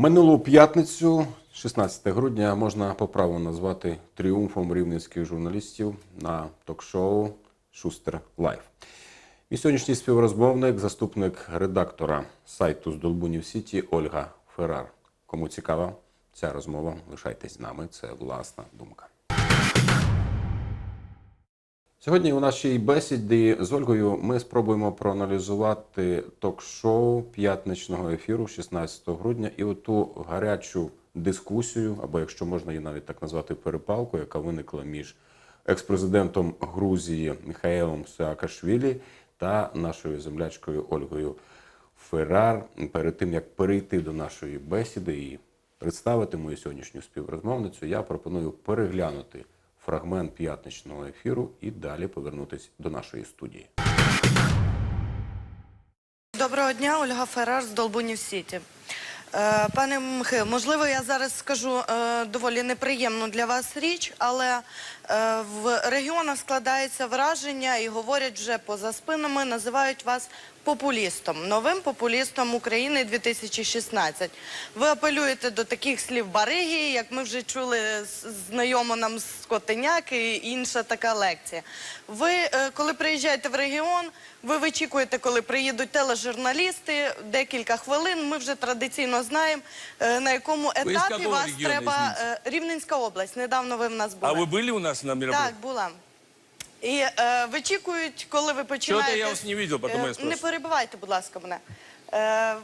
Минулу п'ятницю, 16 грудня, можна по праву назвати тріумфом рівненських журналістів на ток-шоу Шустер Лайф. І сьогоднішній співрозмовник, заступник редактора сайту з Сіті Ольга Феррар. Кому цікава ця розмова, лишайтесь з нами. Це власна думка. Сьогодні у нашій бесіді з Ольгою ми спробуємо проаналізувати ток-шоу п'ятничного ефіру 16 грудня і оту гарячу дискусію, або якщо можна її навіть так назвати, перепалку, яка виникла між експрезидентом Грузії Михаелом Саакашвілі та нашою землячкою Ольгою Феррар. Перед тим як перейти до нашої бесіди і представити мою сьогоднішню співрозмовницю, я пропоную переглянути фрагмент п'ятничного ефіру і далі повернутися до нашої студії. Доброго дня, Ольга Феррар з Долбунів Сіті. Е, Пане Михайло, можливо, я зараз скажу е, доволі неприємну для вас річ, але е, в регіонах складається враження і говорять вже поза спинами, називають вас популістом, новим популістом України 2016. Ви апелюєте до таких слів бариги, як ми вже чули знайомо нам з Котеняк і інша така лекція. Ви, коли приїжджаєте в регіон, ви вичікуєте, коли приїдуть тележурналісти, декілька хвилин. Ми вже традиційно знаємо, е, на якому етапі вас треба. извините? е, Рівненська область. Недавно ви в нас були. А вы были у нас на мероприятии? Так, була. І е, вичікують, коли ви починаєте... я вас не потому Е, я. Не перебивайте, будь ласка, мене. Е,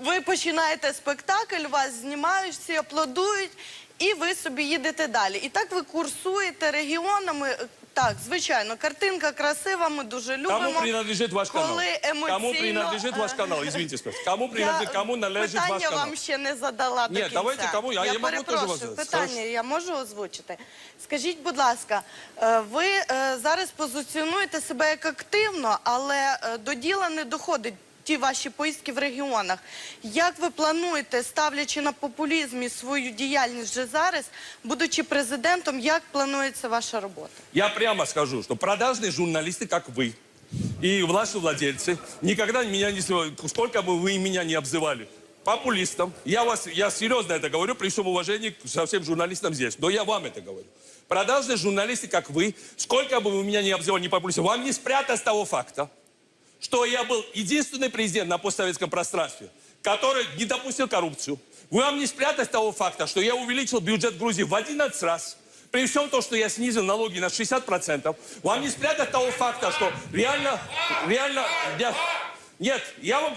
ви починаєте спектакль, вас знімають, всі аплодують, і ви собі їдете далі. І так ви курсуєте регіонами. Е, Так, звичайно, картинка красива, ми дуже любимо. Кому принадлежит ваш канал? Коли емоційно, Кому принадлежит ваш е, канал? Извините, спросите. Кому принадлежит, Я кому належит ваш питання вам ще не задала до Ні, кінця. давайте кому, я- я можу теж вас питання я можу озвучити. Скажіть, будь ласка, е, ви е, зараз позиціонуєте себе як активно, але е, до діла не доходить. Ті ваші поїздки в регіонах. Як ви плануєте, ставлячи на популізм і свою діяльність вже зараз, будучи президентом, як планується ваша робота? Я прямо скажу, что продажные журналисты, как вы, и ваши владельцы, никогда меня не... с- Сколько бы вы меня не обзывали, популистом, я, вас, я серьезно это говорю, при всем уважении к со всем журналистам здесь, но я вам это говорю. Продажные журналисты, как вы, сколько бы вы меня не обзывали, не популистом, вам не спрятать с того факта, что я был единственный президент на постсоветском пространстве, который не допустил коррупцию. Вы вам не спрятать того факта, что я увеличил бюджет Грузии в 11 раз. При всем том, что я снизил налоги на 60%. Вам не спрятать того факта, что реально, реально... я- нет, я вам...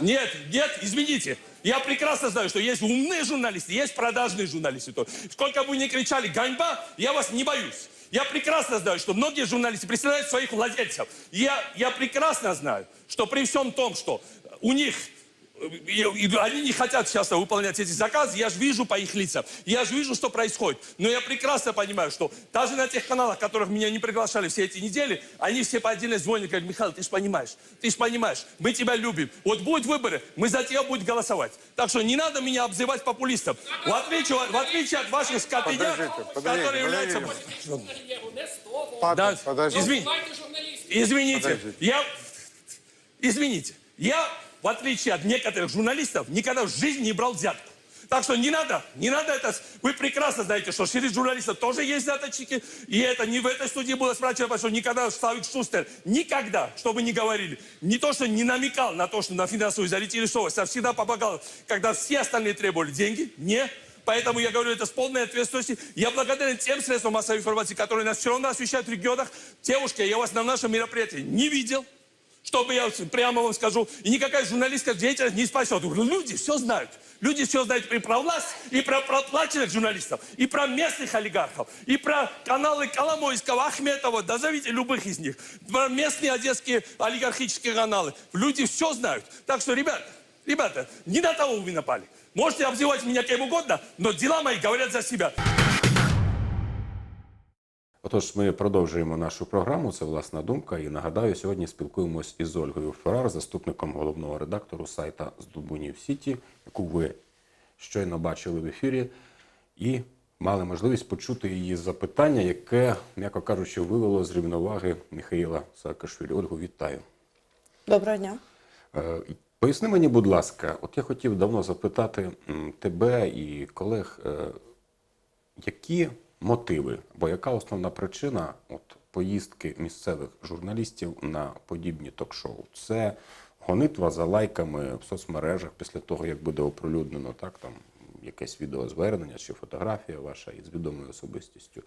Нет, нет, извините. Я прекрасно знаю, что есть умные журналисты, есть продажные журналисты. Сколько бы вы ни кричали «ганьба», я вас не боюсь. Я прекрасно знаю, что многие журналисты представляют своих владельцев. Я, я прекрасно знаю, что при всем том, что у них они не хотят часто выполнять эти заказы, я же вижу по их лицам, я же вижу, что происходит. Но я прекрасно понимаю, что даже на тех каналах, которых меня не приглашали все эти недели, они все по отдельности звонят, говорят, Михаил, ты же понимаешь, ты же понимаешь, мы тебя любим. Вот будут выборы, мы за тебя будем голосовать. Так что не надо меня обзывать популистом. В отличие, в отличие от ваших подождите, которые являются... Да, подожди. извини- извините, Подождите. я... Извините, я, в отличие от некоторых журналистов, никогда в жизни не брал взятку. Так что не надо, не надо это... Вы прекрасно знаете, что среди журналистов тоже есть взяточники. И это не в этой студии было спрашивать, что никогда Славик Шустер, никогда, что вы ни говорили, не то, что не намекал на то, что на финансовую заинтересованность, а всегда помогал, когда все остальные требовали деньги, не. Поэтому я говорю это с полной ответственностью. Я благодарен тем средствам массовой информации, которые нас все равно освещают в регионах. Девушка, я вас на нашем мероприятии не видел. Чтобы я прямо вам скажу, и никакая журналистская деятельность не спасет. Люди все знают. Люди все знают и про власть, и про проплаченных журналистов, и про местных олигархов, и про каналы Коломойского, Ахметова, да зовите любых из них, про местные одесские олигархические каналы. Люди все знают. Так что, ребята, ребята, не на того вы напали. Можете обзывать меня кем угодно, но дела мои говорят за себя. Отож, ми продовжуємо нашу програму. Це власна думка. І нагадаю, сьогодні спілкуємось із Ольгою Феррар, заступником головного редактору сайта з Дубунів Сіті, яку ви щойно бачили в ефірі, і мали можливість почути її запитання, яке, м'яко кажучи, вивело з рівноваги Михаїла Саакашвілі. Ольгу, вітаю. Доброго дня. Е, Поясни мені, будь ласка, от я хотів давно запитати тебе і колег, е, які мотиви, або яка основна причина от, поїздки місцевих журналістів на подібні ток-шоу? Це гонитва за лайками в соцмережах після того, як буде оприлюднено так, там, якесь відеозвернення чи фотографія ваша із відомою особистістю.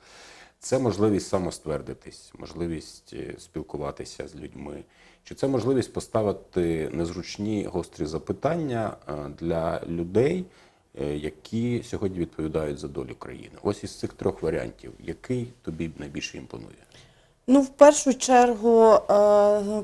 Це можливість самоствердитись, можливість е, спілкуватися з людьми. Чи це можливість поставити незручні гострі запитання е, для людей, які сьогодні відповідають за долю країни? Ось із цих трьох варіантів, який тобі найбільше імпонує? Ну, в першу чергу, е,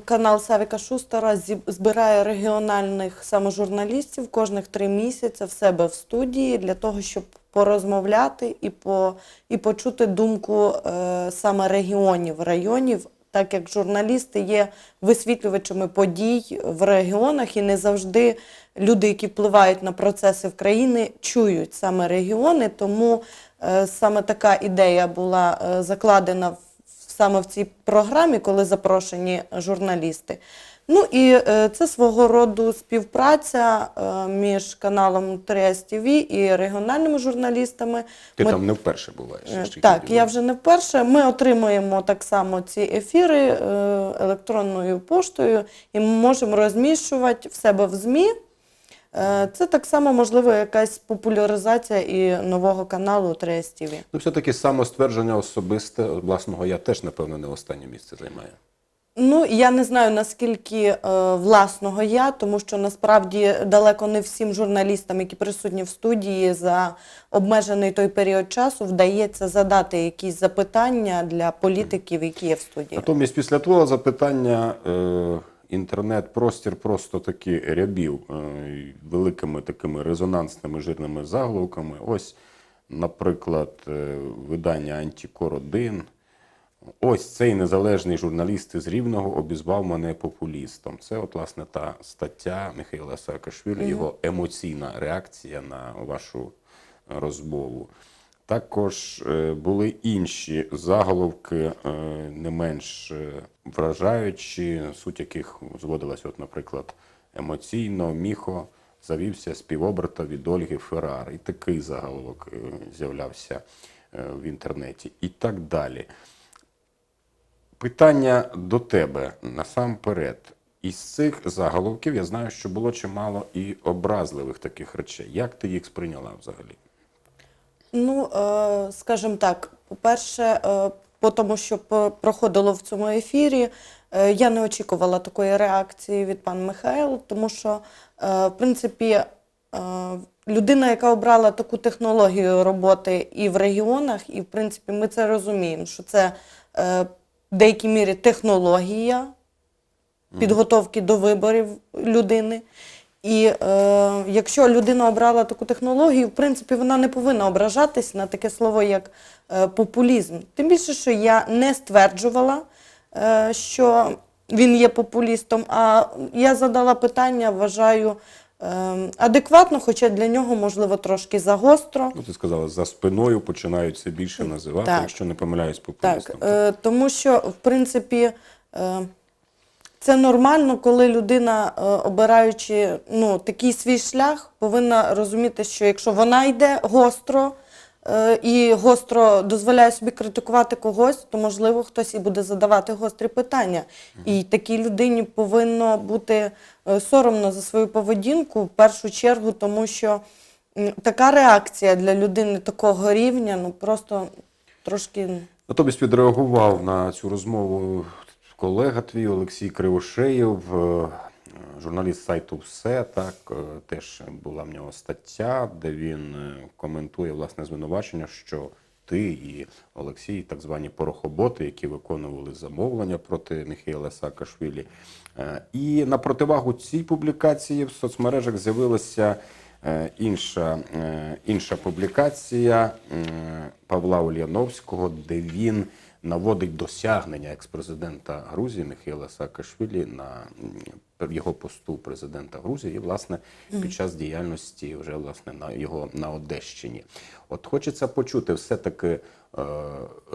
канал Савіка Шустера збирає регіональних саме журналістів кожних три місяці в себе в студії для того, щоб порозмовляти і, по, і почути думку е, саме регіонів, районів, так як журналісти є висвітлювачами подій в регіонах, і не завжди люди, які впливають на процеси в країні, чують саме регіони. Тому е, саме така ідея була е, закладена в саме в цій програмі, коли запрошені журналісти. Ну і е, це свого роду співпраця е, між каналом ТРС ТВ і регіональними журналістами. Ти Ми- там не вперше буваєш. Е, Так, я вже не вперше. Ми отримуємо так само ці ефіри електронною поштою і ми можемо розміщувати в себе в ЗМІ. Це так само можливо якась популяризація і нового каналу ТРС ТВ. Ну, все-таки самоствердження особисте власного я теж, напевно, не останнє місце займає. Ну, я не знаю наскільки е, власного я, тому що насправді далеко не всім журналістам, які присутні в студії за обмежений той період часу, вдається задати якісь запитання для політиків, які є в студії. Натомість, після твого запитання е, інтернет-простір просто таки рябів е, великими такими резонансними жирними заголовками. Ось, наприклад, е, видання Антикор 1. Ось цей незалежний журналіст із Рівного обізвав мене популістом. Це, от, власне, та стаття Михайла Саакашвілі, його емоційна реакція на вашу розмову. Також е, були інші заголовки, е, не менш е, вражаючі, суть яких зводилася, от, наприклад, емоційно, міхо завівся співобрата від Ольги Феррар. І такий заголовок е, з'являвся е, в інтернеті. І так далі. Питання до тебе насамперед. Із цих заголовків я знаю, що було чимало і образливих таких речей. Як ти їх сприйняла взагалі? Ну, е, скажімо так, по-перше, е, по тому, що проходило в цьому ефірі, е, я не очікувала такої реакції від пана Михайла, тому що, в принципі, людина, яка обрала таку технологію роботи і в регіонах, і в принципі ми це розуміємо, що це в деякій мірі технологія підготовки до виборів людини. І е, якщо людина обрала таку технологію, в принципі, вона не повинна ображатись на таке слово, як е, популізм. Тим більше, що я не стверджувала, е, що він є популістом, а я задала питання, вважаю, адекватно, хоча для нього, можливо, трошки загостро. Ну, ти сказала, за спиною починають все більше називати, Так. якщо не помиляюсь Так, популістом. е, тому що, в принципі, е, це нормально, коли людина, е, обираючи ну, такий свій шлях, повинна розуміти, що якщо вона йде гостро і гостро дозволяє собі критикувати когось, то можливо хтось і буде задавати гострі питання. І такій людині повинно бути е, соромно за свою поведінку в першу чергу, тому що така реакція для людини такого рівня, ну просто трошки. Натомість відреагував на цю розмову колега твій Олексій Кривошеєв, е, журналіст сайту Все. Так е, теж була в нього стаття, де він е, коментує власне звинувачення, що ти і Олексій, так звані порохоботи, які виконували замовлення проти Михайла Саакашвілі. Е, І на противагу цій публікації в соцмережах з'явилася інша, е, інша публікація е, Павла Ульяновського, де він наводить досягнення екс-президента Грузії Михайла Саакашвілі на його посту президента Грузії, і власне під час діяльності вже власне на його на Одещині. От хочеться почути все-таки, е,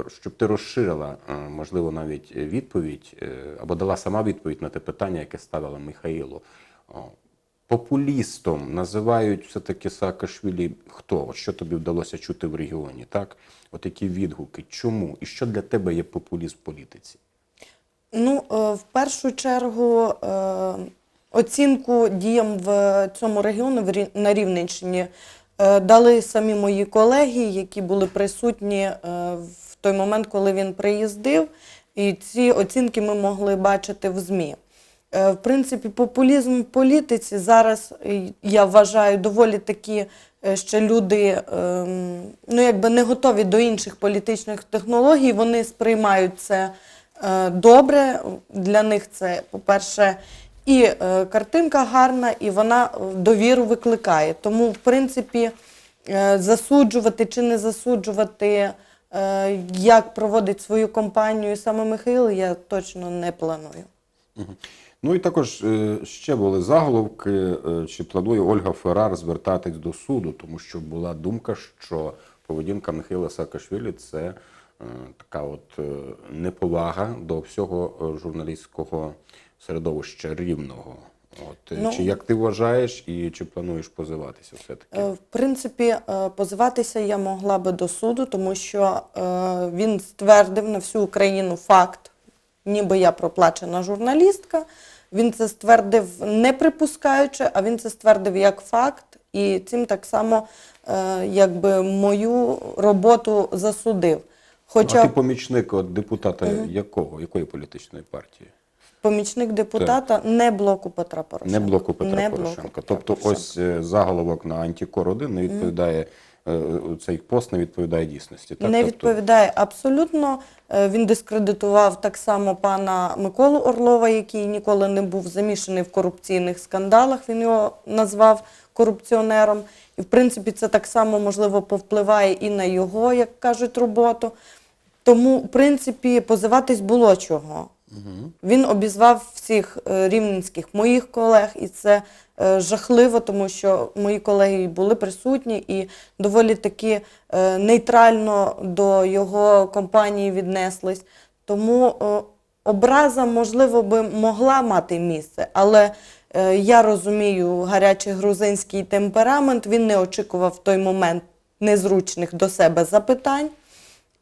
щоб ти розширила, е, можливо, навіть відповідь е, або дала сама відповідь на те питання, яке ставила Михаїлу. Популістом називають все-таки Саакашвілі хто? От що тобі вдалося чути в регіоні, так? От які відгуки? Чому? І що для тебе є популізм в політиці? Ну, е, в першу чергу, е, оцінку діям в цьому Рі- на Рівненщині е, дали самі мої колеги, які були присутні в той момент, коли він приїздив. І ці оцінки ми могли бачити в ЗМІ. Е, В принципі, популізм в політиці зараз е, я вважаю доволі такі е, ще люди ем, ну, якби не готові до інших політичних технологій. Вони сприймають це добре. Для них це, по-перше, і картинка гарна, і вона довіру викликає. Тому, в принципі, засуджувати чи не засуджувати, як проводить свою кампанію саме Михайло, я точно не планую. Ну і також е, ще були заголовки, е, чи планує Ольга Феррар звертатись до суду, тому що була думка, що поведінка Михайла Саакашвілі це е, така от неповага до всього журналістського середовища рівного. От, Ну- чи як ти вважаєш, і чи плануєш позиватися все-таки? Е, В принципі, позиватися я могла би до суду, тому що він ствердив на всю Україну факт, ніби я проплачена журналістка. Він це ствердив не припускаючи, а він це ствердив як факт, і цим так само е, якби мою роботу засудив. Ну, а ти помічник от депутата якого, якої політичної партії? помічник депутата не блоку Петра Порошенка. Не блоку Петра Не блоку Порошенка. Петра тобто, Порошенка. ось е, заголовок на Антикор 1 не відповідає, е, цей пост не відповідає дійсності. Так? Не Тобто, відповідає абсолютно. Е, Він дискредитував так само пана Миколу Орлова, який ніколи не був замішаний в корупційних скандалах. Він його назвав корупціонером. І в принципі це так само можливо повпливає і на його, як кажуть, роботу. Тому, в принципі, позиватись було чого. Він обізвав всіх е, рівненських моїх колег, і це е, жахливо, тому що мої колеги були присутні і доволі таки е, нейтрально до його компанії віднеслись. Тому е, образа, можливо, би могла мати місце, але е, я розумію гарячий грузинський темперамент. Він не очікував в той момент незручних до себе запитань.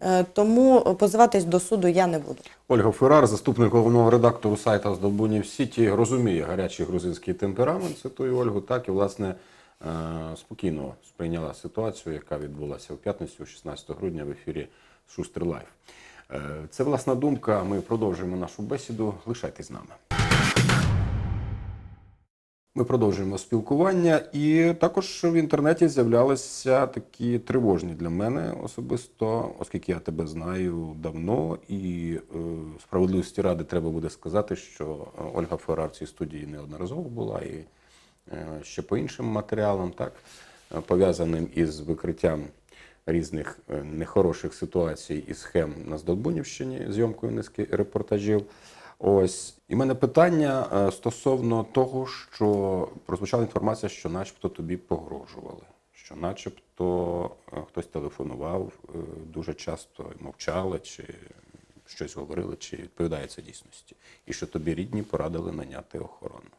Е, Тому позиватись до суду я не буду. Ольга Феррар, заступник головного редактору сайта Здолбунів Сіті, розуміє гарячий грузинський темперамент, цитую Ольгу, так і власне е, спокійно сприйняла ситуацію, яка відбулася у п'ятницю, 16 грудня в ефірі Шустер Лайф. Е, Це власна думка. Ми продовжуємо нашу бесіду. Лишайтесь з нами. Ми продовжуємо спілкування, і також в інтернеті з'являлися такі тривожні для мене особисто, оскільки я тебе знаю давно, і е, справедливості ради треба буде сказати, що Ольга Феррар в цій студії неодноразово була і е, ще по іншим матеріалам, так пов'язаним із викриттям різних е, нехороших ситуацій і схем на Здолбунівщині, зйомкою низки репортажів. Ось і мене питання е, стосовно того, що прозвучала інформація, що начебто тобі погрожували, що начебто е, хтось телефонував е, дуже часто мовчали, чи щось говорили, чи відповідає це дійсності, і що тобі рідні порадили наняти охорону.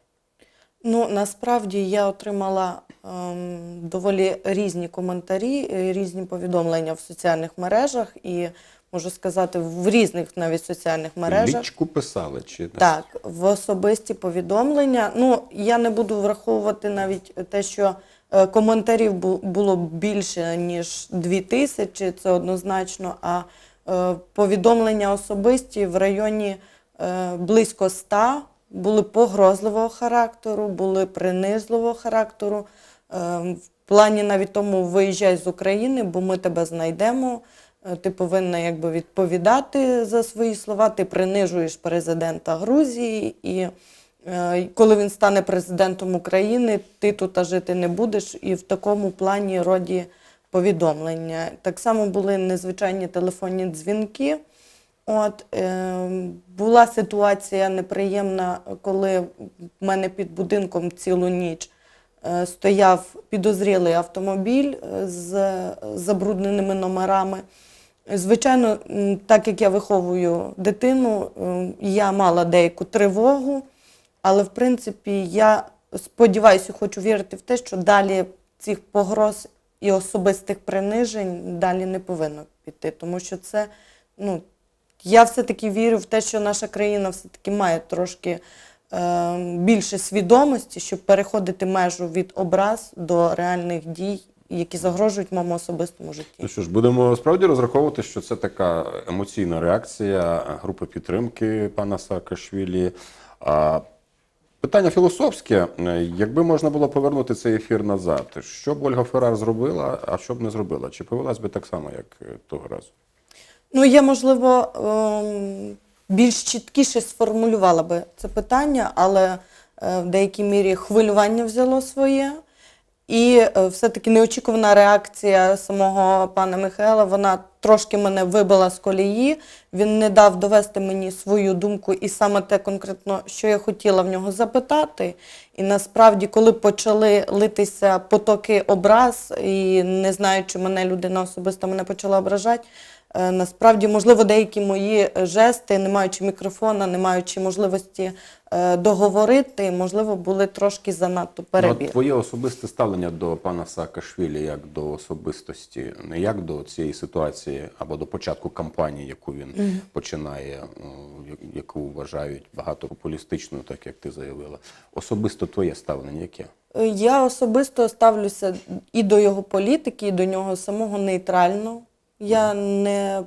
Ну, насправді я отримала ем, доволі різні коментарі, різні повідомлення в соціальних мережах і можу сказати, в різних навіть соціальних мережах. Лічку писали чи Так, в особисті повідомлення. Ну, я не буду враховувати навіть те, що е, коментарів було більше, ніж дві тисячі, це однозначно, а е, повідомлення особисті в районі е, близько ста були погрозливого характеру, були принизливого характеру. Е, в плані навіть тому виїжджай з України, бо ми тебе знайдемо. Е, Ти повинна якби відповідати за свої слова. Ти принижуєш президента Грузії, і е, коли він стане президентом України, ти тут жити не будеш. І в такому плані роді повідомлення. Так само були незвичайні телефонні дзвінки. От е, була ситуація неприємна, коли в мене під будинком цілу ніч стояв підозрілий автомобіль е, з забрудненими номерами. Звичайно, так як я виховую дитину, е, я мала деяку тривогу, але в принципі я сподіваюся, хочу вірити в те, що далі цих погроз і особистих принижень далі не повинно піти. Тому що це, ну, я все-таки вірю в те, що наша країна все-таки має трошки е, більше свідомості, щоб переходити межу від образ до реальних дій, які загрожують моєму особистому житті. Ну що ж, будемо справді розраховувати, що це така емоційна реакція групи підтримки пана Саакашвілі. Питання філософське. Якби можна було повернути цей ефір назад, що б Ольга Феррар зробила, а що б не зробила? Чи повелась би так само, як того разу? Ну, я, можливо, ем, більш чіткіше сформулювала би це питання, але е, в деякій мірі хвилювання взяло своє. І е, все-таки неочікувана реакція самого пана Михайла, вона трошки мене вибила з колії. Він не дав довести мені свою думку і саме те конкретно, що я хотіла в нього запитати. І насправді, коли почали литися потоки образ, і не знаючи мене, людина особисто мене почала ображати. Е, Насправді, можливо, деякі мої жести, не маючи мікрофона, не маючи можливості е, договорити, можливо, були трошки занадто Ну, перебір. от твоє особисте ставлення до пана Саакашвілі як до особистості, не як до цієї ситуації або до початку кампанії, яку він починає, о, я- яку вважають багато популістичною, так як ти заявила. Особисто твоє ставлення яке? Е, Я особисто ставлюся і до його політики, і до нього самого нейтрально. Я не,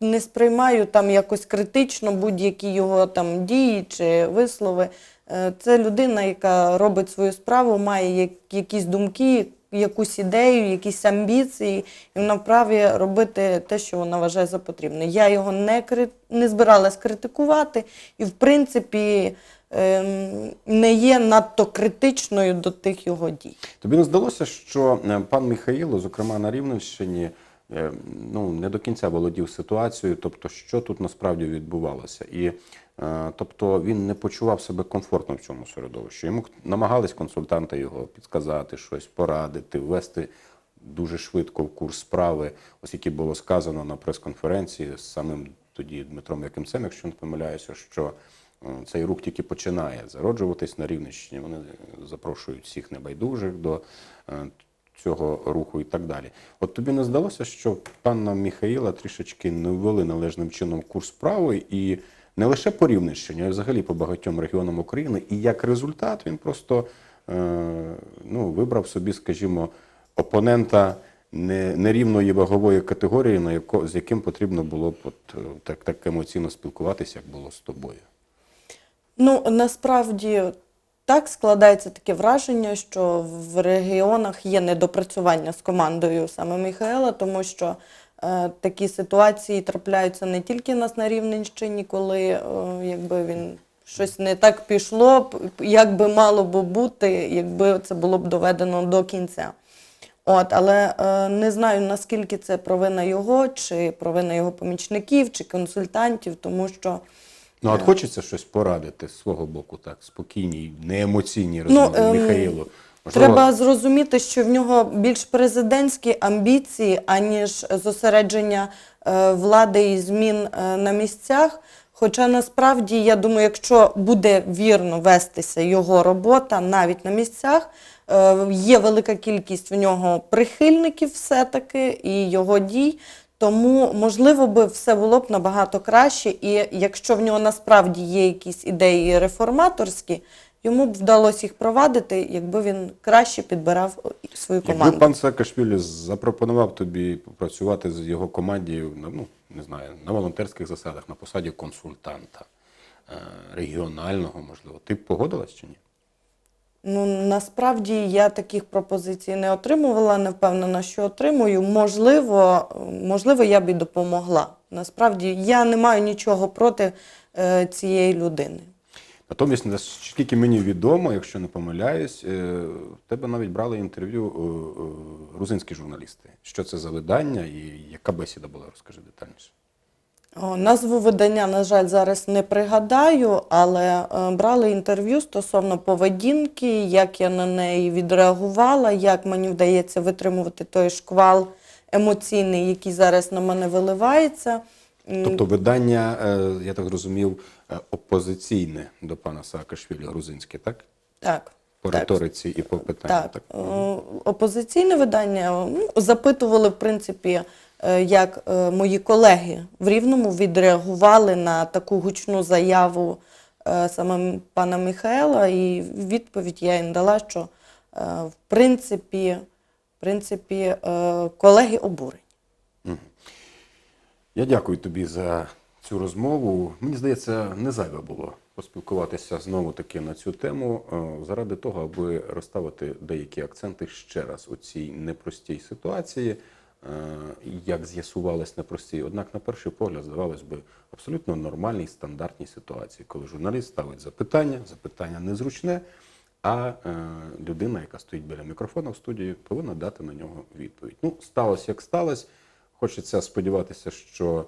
не сприймаю там якось критично будь-які його там дії чи вислови. Е, Це людина, яка робить свою справу, має якісь думки, якусь ідею, якісь амбіції, і вона вправі робити те, що вона вважає за потрібне. Я його не, не збиралась критикувати, і в принципі ем, не є надто критичною до тих його дій. Тобі не здалося, що е, пан Михаїло, зокрема на Рівненщині, ну не до кінця володів ситуацією, тобто, що тут насправді відбувалося, і е, тобто він не почував себе комфортно в цьому середовищі. Йому намагались консультанти його підказати, щось порадити, ввести дуже швидко в курс справи, оскільки було сказано на прес-конференції з самим тоді Дмитром Якимцем, якщо не помиляюся, що е, цей рух тільки починає зароджуватись на Рівненщині. Вони е, запрошують всіх небайдужих до е, цього руху і так далі. От тобі не здалося, що пана Міхаїла трішечки не ввели належним чином курс справи і не лише по Рівненщині, а взагалі по багатьом регіонам України. І як результат він просто е, ну, вибрав собі, скажімо, опонента не, нерівної вагової категорії, на яко, з яким потрібно було б от, е, так, так емоційно спілкуватися, як було з тобою. Ну, насправді так складається таке враження, що в регіонах є недопрацювання з командою саме Михайла, тому що е, такі ситуації трапляються не тільки у нас на Рівненщині, коли е, якби він щось не так пішло, як би мало би бути, якби це було б доведено до кінця. От, але е, не знаю, наскільки це провина його, чи провина його помічників, чи консультантів, тому що. Ну, от хочеться щось порадити з свого боку, так, спокійній, неемоційній Ну, розмові ем, Михаїлу. Треба зрозуміти, що в нього більш президентські амбіції, аніж зосередження е, влади і змін е, на місцях. Хоча насправді, я думаю, якщо буде вірно вестися його робота навіть на місцях, е, є велика кількість в нього прихильників все-таки і його дій. Тому, можливо, би все було б набагато краще, і якщо в нього насправді є якісь ідеї реформаторські, йому б вдалося їх провадити, якби він краще підбирав свою Якби команду. пан Саакашвілі запропонував тобі попрацювати з його командою, ну, не знаю, на волонтерських засадах, на посаді консультанта е, регіонального, можливо, ти б погодилась чи ні? Ну насправді я таких пропозицій не отримувала, не впевнена, що отримую. Можливо, можливо, я б і допомогла. Насправді я не маю нічого проти е, цієї людини. Натомість, наскільки мені відомо, якщо не помиляюсь, е, в тебе навіть брали інтерв'ю е, е, грузинські журналісти. Що це за видання і яка бесіда була, розкажи детальніше. Назву видання, на жаль, зараз не пригадаю, але е, брали інтерв'ю стосовно поведінки, як я на неї відреагувала, як мені вдається витримувати той шквал емоційний, який зараз на мене виливається. Тобто видання, е, я так зрозумів, е, опозиційне до пана Саакашвілі, грузинське, так? Так. по риториці і по питанню. Так, е, опозиційне видання ну, запитували, в принципі, як е, мої колеги в Рівному відреагували на таку гучну заяву е, саме пана Михайла, і відповідь я їм дала, що е, в принципі, в принципі е, колеги обурені. Я дякую тобі за цю розмову. Мені здається, не зайве було поспілкуватися знову таки на цю тему е, заради того, аби розставити деякі акценти ще раз у цій непростій ситуації. Е, Як з'ясувалось непростій, однак на перший погляд здавалось би абсолютно нормальній стандартній ситуації, коли журналіст ставить запитання, запитання незручне, а е, людина, яка стоїть біля мікрофона в студії, повинна дати на нього відповідь. Ну, сталося як сталося. Хочеться сподіватися, що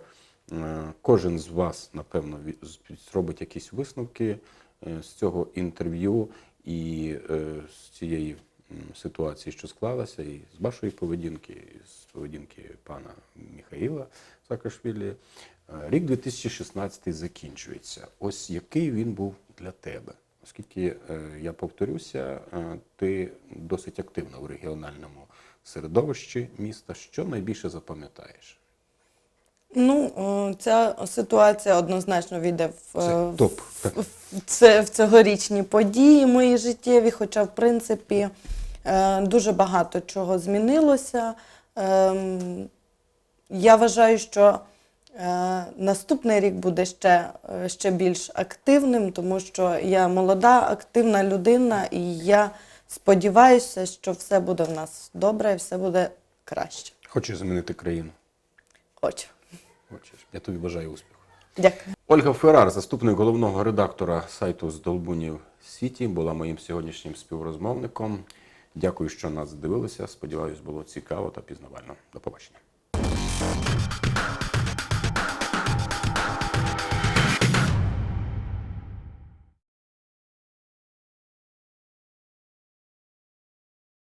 е, кожен з вас, напевно, зробить якісь висновки з цього інтерв'ю і з цієї ситуації, що склалася, і з вашої поведінки, і з поведінки пана Міхаїла Саакашвілі. Е, Рік 2016 закінчується. Ось який він був для тебе? Оскільки е, я повторюся, е, ти досить активна в регіональному середовищі міста. Що найбільше запам'ятаєш? Ну, ця ситуація однозначно війде в, Це е, топ. в, це, в цьогорічні події мої життєві, хоча, в принципі, е, дуже багато чого змінилося. Ем, Я вважаю, що е, наступний рік буде ще, ще більш активним, тому що я молода, активна людина, і я сподіваюся, що все буде в нас добре і все буде краще. Хочеш змінити країну? Хочу. Хочеш. Я тобі бажаю успіху. Дякую. Ольга Феррар, заступник головного редактора сайту Здолбунів Сіті, була моїм сьогоднішнім співрозмовником. Дякую, що нас дивилися. Сподіваюсь, було цікаво та пізнавально. До побачення.